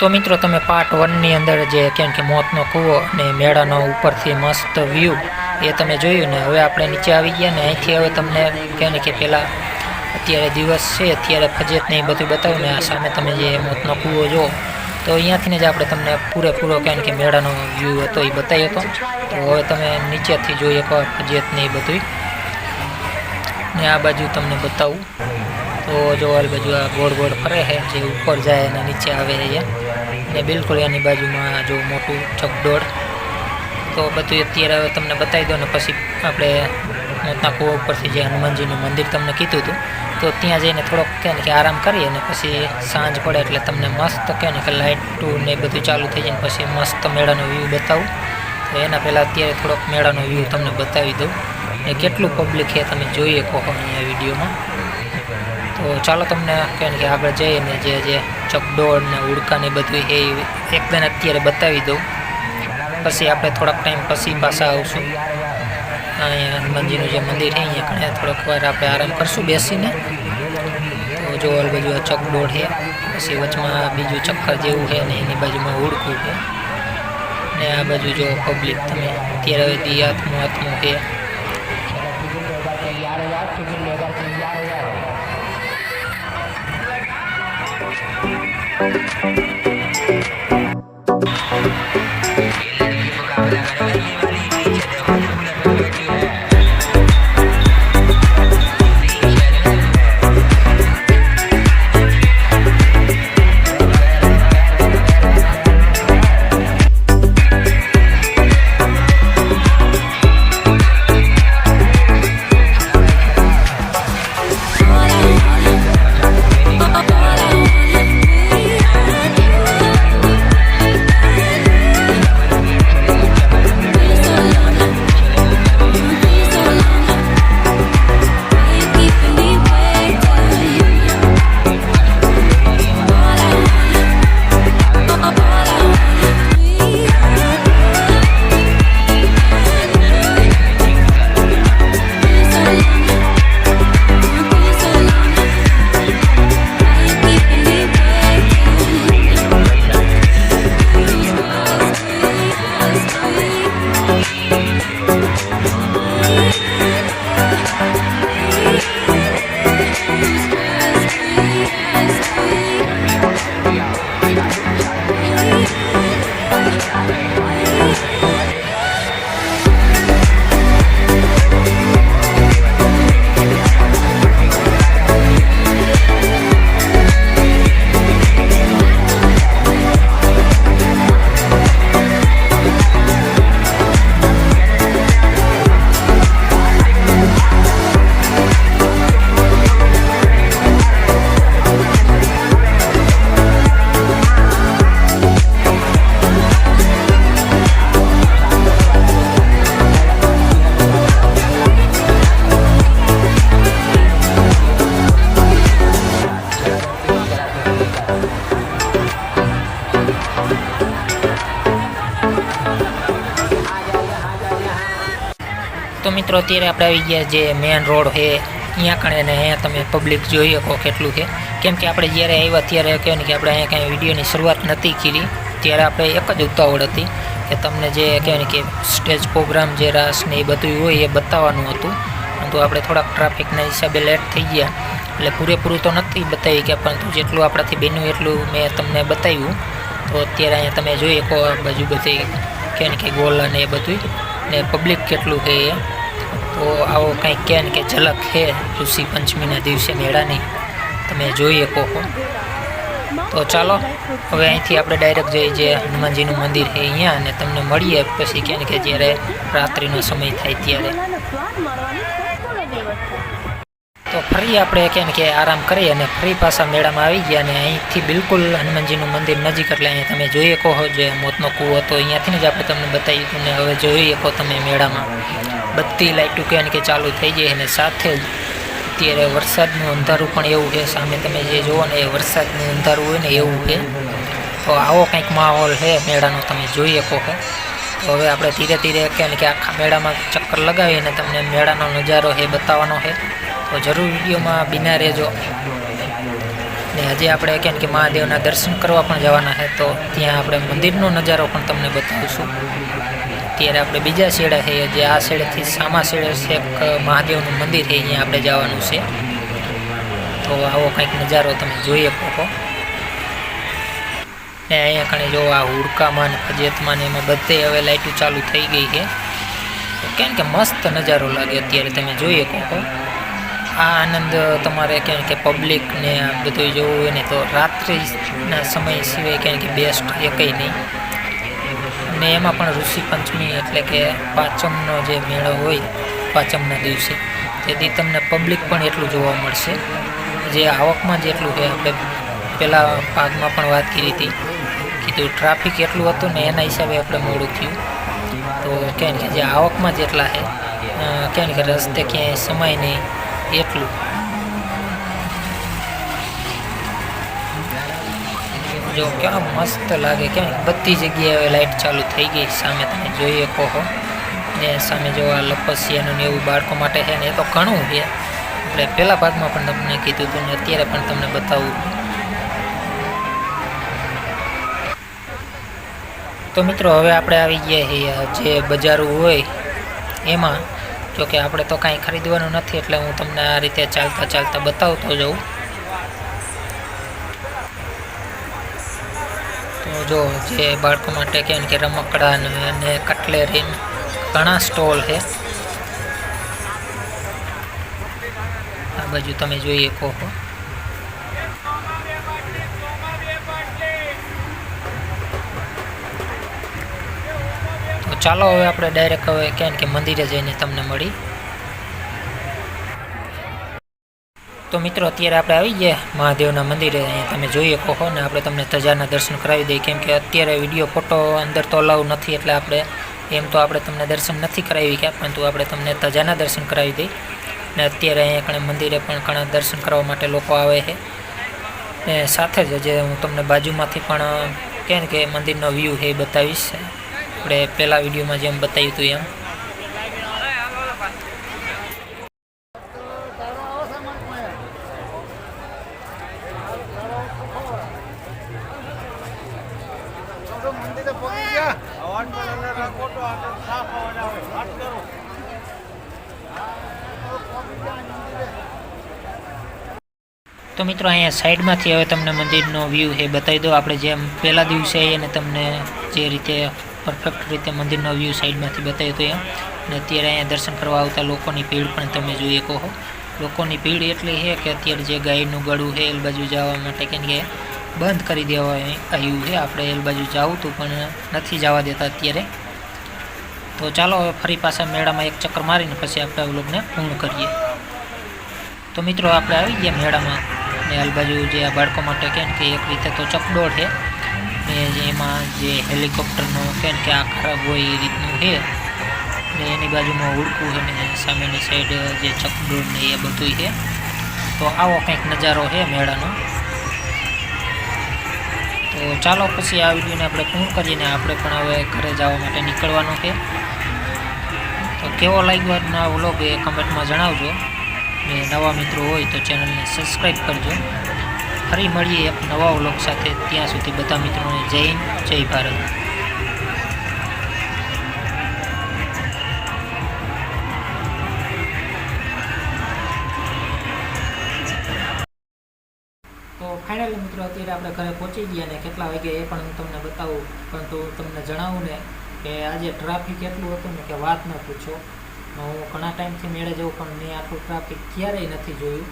તો મિત્રો તમે પાર્ટ વનની અંદર જે કેમ કે મોતનો કૂવો અને મેળાનો ઉપરથી મસ્ત વ્યૂ એ તમે જોયું ને, હવે આપણે નીચે આવી ગયા ને, અહીંથી હવે તમને કહે ને કે પહેલાં અત્યારે દિવસ છે, અત્યારે ફજેતને એ બધું બતાવું ને, આ સામે તમે જે મોતનો કૂવો જો તો અહીંયાથી જ આપણે તમને પૂરેપૂરો કહે કે મેળાનો વ્યૂ હતો એ બતાવ્યો હતો. તો હવે તમે નીચેથી જોઈ શકો ફજેત ને એ બધું ને આ બાજુ તમને બતાવું. તો જો આ બાજુ આ ગોળ ગોળ ફરે છે જે ઉપર જાય અને નીચે આવે અહીંયા ને બિલકુલ એની બાજુમાં જો મોટું ચકડોળ. તો બધું અત્યારે હવે તમને બતાવી દો ને પછી આપણે મોતના કૂવા ઉપરથી જે હનુમાનજીનું મંદિર તમને કીધું હતું, તો ત્યાં જઈને થોડોક કહે ને કે આરામ કરીએ અને પછી સાંજ પડે એટલે તમને મસ્ત કહે ને કે લાઇટું ને બધું ચાલુ થઈ જાય ને પછી મસ્ત મેળાનો વ્યૂ બતાવું. તો એના પહેલાં અત્યારે થોડોક મેળાનો વ્યૂ તમને બતાવી દઉં. ને કેટલું પબ્લિક છે તમે જોઈએ કહો અહીંયા વિડીયોમાં. તો ચાલો તમને કહે ને કે આગળ જઈને જે જે ચકડોળ ને ઉડકા ને બધું એ એકદમ અત્યારે બતાવી દઉં. પછી આપણે થોડાક ટાઈમ પછી પાછા આવશું. અહીંયા હનુમાનજીનું જે મંદિર છે, અહીંયા કણે થોડોક વાર આપણે આરામ કરશું બેસીને. તો જો ઓલ બાજુ આ ચકડોળ છે, પછી વચમાં બીજું ચક્કર જેવું છે ને એની બાજુમાં ઉડકું છે. ને આ બાજુ જો પબ્લિક તમે, અત્યારે હવે દી હાથમું હાથમું છે મિત્રો, અત્યારે આપણે આવી ગયા જે મેન રોડ છે, અહીંયા કણે ને અહીંયા તમે પબ્લિક જોઈ શકો કેટલું છે. કેમ કે આપણે જ્યારે આવ્યા ત્યારે કહે ને કે આપણે અહીંયા કાંઈ વિડીયોની શરૂઆત નથી કરી, ત્યારે આપણે એક જ ઉતાવળ હતી કે તમને જે કહે ને કે સ્ટેજ પ્રોગ્રામ જે રાસ ને એ બધું હોય એ બતાવવાનું હતું. પરંતુ આપણે થોડાક ટ્રાફિકના હિસાબે લેટ થઈ ગયા. એટલે પૂરેપૂરું તો નથી બતાવી ગયા પરંતુ જેટલું આપણાથી બન્યું એટલું મેં તમને બતાવ્યું. તો અત્યારે અહીંયા તમે જોઈ શકો બાજુ બધી કે ગોલ અને એ બધું ને પબ્લિક કેટલું એ. તો આવો કંઈક કહે ને કે ઝલક છે, ઋષિ પંચમીના દિવસે મેળાની. તમે જોઈએ કહો તો ચાલો, હવે અહીંથી આપણે ડાયરેક્ટ જઈએ જે હનુમાનજીનું મંદિર છે અહીંયા અને તમને મળીએ પછી કહે કે જ્યારે રાત્રિનો સમય થાય ત્યારે. તો ફરી આપણે કેમ કે આરામ કરી અને ફરી પાછા મેળામાં આવી ગયા અને અહીંથી બિલકુલ હનુમાનજીનું મંદિર નજીક, એટલે અહીંયા તમે જોઈએ કહો જે મોતનો કૂવો હતો અહીંયાથી જ આપણે તમને બતાવી અને હવે જોઈએ કહો તમે મેળામાં. બધી લાઇટો કે કે ચાલુ થઈ જાય અને સાથે જ અત્યારે વરસાદનું અંધારું પણ એવું છે. સામે તમે જે જુઓ ને એ વરસાદનું અંધારું હોય ને એવું છે. તો આવો કંઈક માહોલ છે મેળાનો, તમે જોઈ શકો છો. તો હવે આપણે ધીરે ધીરે કહે કે આખા મેળામાં ચક્કર લગાવીને તમને મેળાનો નજારો છે બતાવવાનો છે. તો જરૂર વિડીયોમાં બિના રહેજો. ને હજી આપણે કેમ કે મહાદેવના દર્શન કરવા પણ જવાના છે. તો ત્યાં આપણે મંદિરનો નજારો પણ તમને બતાવીશું. અત્યારે આપણે બીજા છેડે છે, જે આ છેડેથી સામા છેડે છે, એક મહાદેવનું મંદિર છે, અહીંયા આપણે જવાનું છે. તો આવો કંઈક નજારો તમે જોઈ શકો ને અહીંયા કણે જો આ હુડકામાં ને ફજેતમાં ને એમાં બધે હવે લાઇટો ચાલુ થઈ ગઈ છે. કેમ કે મસ્ત નજારો લાગે અત્યારે તમે જોઈ શકો આ આનંદ તમારે કેમ કે પબ્લિક ને આ બધું જોવું હોય ને તો રાત્રિના સમય સિવાય કેમ કે બેસ્ટ એકઈ નહીં. ને એમાં પણ ઋષિ પંચમી એટલે કે પાંચમનો જે મેળો હોય, પાંચમના દિવસે, તેથી તમને પબ્લિક પણ એટલું જોવા મળશે. જે આવકમાં જેટલું છે, આપણે પહેલાં ભાગમાં પણ વાત કરી હતી કીધું ટ્રાફિક એટલું હતું ને એના હિસાબે આપણે મોડું થયું. તો કેમ કે જે આવકમાં જેટલા છે કેમ કે રસ્તે ક્યાંય સમય નહીં, એટલું. જો કેવા મસ્ત લાગે, કેમ બધી જગ્યાએ લાઇટ ચાલુ થઈ ગઈ સામે તમે જોઈએ કહો ને સામે જો આ લપસિયાનું એવું બાળકો માટે છે ને, એ તો ઘણું છે. આપણે પહેલા ભાગમાં પણ તમને કીધું હતું ને અત્યારે પણ તમને બતાવું. તો મિત્રો, હવે આપણે આવી ગયા છીએ જે બજારો હોય, એમાં. જોકે આપણે તો કાંઈ ખરીદવાનું નથી, એટલે હું તમને આ રીતે ચાલતા ચાલતા બતાવતો જાઉં. જો જે બાળકો માટે કેમ કે રમકડાને અને કટલેરી ઘણા સ્ટોલ છે. આ બાજુ તમે જોઈએ કહો ચાલો હવે આપણે ડાયરેક્ટ હવે કેમ કે મંદિરે જઈને તમને મળી. તો મિત્રો, અત્યારે આપણે આવી ગયા મહાદેવના મંદિરે. અહીંયા તમે જોઈ શકો ને, આપણે તમને ધજાના દર્શન કરાવી દઈએ. કેમ કે અત્યારે વીડિયો, ફોટો અંદર તો અલાઉ નથી, એટલે આપણે એમ તો આપણે તમને દર્શન નથી કરાવી ગયા પરંતુ આપણે તમને ધજાના દર્શન કરાવી દઈએ. ને અત્યારે અહીંયા ઘણા મંદિરે પણ ઘણા દર્શન કરવા માટે લોકો આવે છે. ને સાથે જ જે હું તમને બાજુમાંથી પણ કેમ કે મંદિરનો વ્યૂ છે એ બતાવીશ. આપણે પહેલાં વિડીયોમાં જેમ બતાવ્યું હતું એમ. તો મિત્રો, અહીંયા સાઈડમાંથી હવે તમને મંદિરનો વ્યૂ એ બતાવી દો આપણે જેમ પહેલા દિવસે અને તમને જે રીતે પરફેક્ટ રીતે મંદિરનો વ્યૂ સાઈડમાંથી બતાવ્યો હતો એમ અને અત્યારે અહીંયા દર્શન કરવા આવતા લોકોની ભીડ પણ તમે જોઈ કહો. લોકોની ભીડ એટલી છે કે અત્યારે જે ગાયનું ગળું છે એ બાજુ જવા માટે કેમ કે બંધ કરી દેવા આવ્યું છે. આપણે એ બાજુ જવું હતું પણ નથી જવા દેતા અત્યારે. તો ચાલો હવે ફરી પાછા મેળામાં એક ચક્કર મારીને પછી આપણે વ્લોગને પૂર્ણ કરીએ. તો મિત્રો આપણે આવી ગયા મેળામાં ને અલબાજુ બાજુ જે આ બાળકો માટે કેમ કે એક રીતે તો ચકડોળ છે. ને એમાં જે હેલિકોપ્ટરનો કેમ કે આ ખરાબ હોય એ રીતનું છે. ને એની બાજુમાં ઉડકું છે ને સામેની સાઈડ જે ચકડોળ ને એ બધું છે. તો આવો કંઈક નજારો છે મેળાનો. તો ચાલો પછી આ વિડીયોને આપણે પૂર્ણ કરીને આપણે પણ હવે ઘરે જવા માટે નીકળવાનું છે. તો કેવો લાગ્યો આજનો વ્લોગ એ કમેન્ટમાં જણાવજો. ને નવા મિત્રો હોય તો ચેનલને સબસ્ક્રાઈબ કરજો. ફરી મળીએ એક નવા વ્લોગ સાથે ત્યાં સુધી બધા મિત્રોને જય જય ભારત. મિત્રો અત્યારે આપણે ઘરે પહોંચી ગયા ને કેટલા વાગ્યા એ પણ હું તમને બતાવું. પરંતુ હું તમને જણાવું ને કે આજે ટ્રાફિક એટલું હતું ને કે વાત ન પૂછો. હું ઘણા ટાઈમથી મેળે જવું પણ મેં આટલું ટ્રાફિક ક્યારેય નથી જોયું.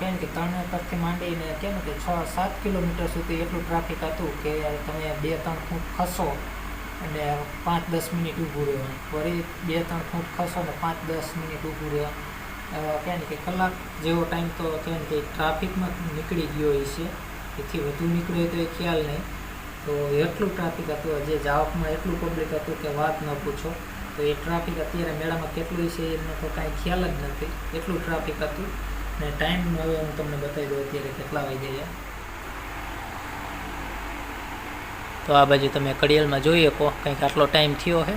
કેમ કે તરણેતરથી માંડીને કેમ કે છ સાત કિલોમીટર સુધી એટલું ટ્રાફિક હતું કે તમે બે ત્રણ ફૂટ ખસો અને પાંચ દસ મિનિટ ઊભું રહ્યો વળી બે ત્રણ ફૂટ ખસો ને પાંચ દસ મિનિટ ઊભું રહેવા અ, કેમ કે કલાક જેવો ટાઈમ તો કેમ કે ટ્રાફિકમાં નીકળી ગયો છે એથી વધુ નીકળ્યો તો એ ખ્યાલ નહીં. તો એટલું ટ્રાફિક હતું, જે જાવકમાં એટલું પબ્લિક હતું કે વાત ન પૂછો. તો એ ટ્રાફિક અત્યારે મેળામાં કેટલું છે એનો તો કાંઈ ખ્યાલ જ નથી. એટલું ટ્રાફિક હતું. ને ટાઈમ હવે હું તમને બતાવી દઉં અત્યારે કેટલા વાગી ગયા તો આ બાજુ તમે કડિયલમાં જોઈ શકો, કંઈક આટલો ટાઈમ થયો છે.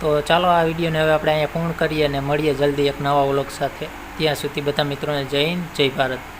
તો ચાલો આ વિડીયોને હવે આપણે અહીંયા પૂર્ણ કરીએ અને મળીએ જલ્દી એક નવા વ્લોગ સાથે. ત્યાં સુધી બધા મિત્રોને જય હિન્દ, જય ભારત.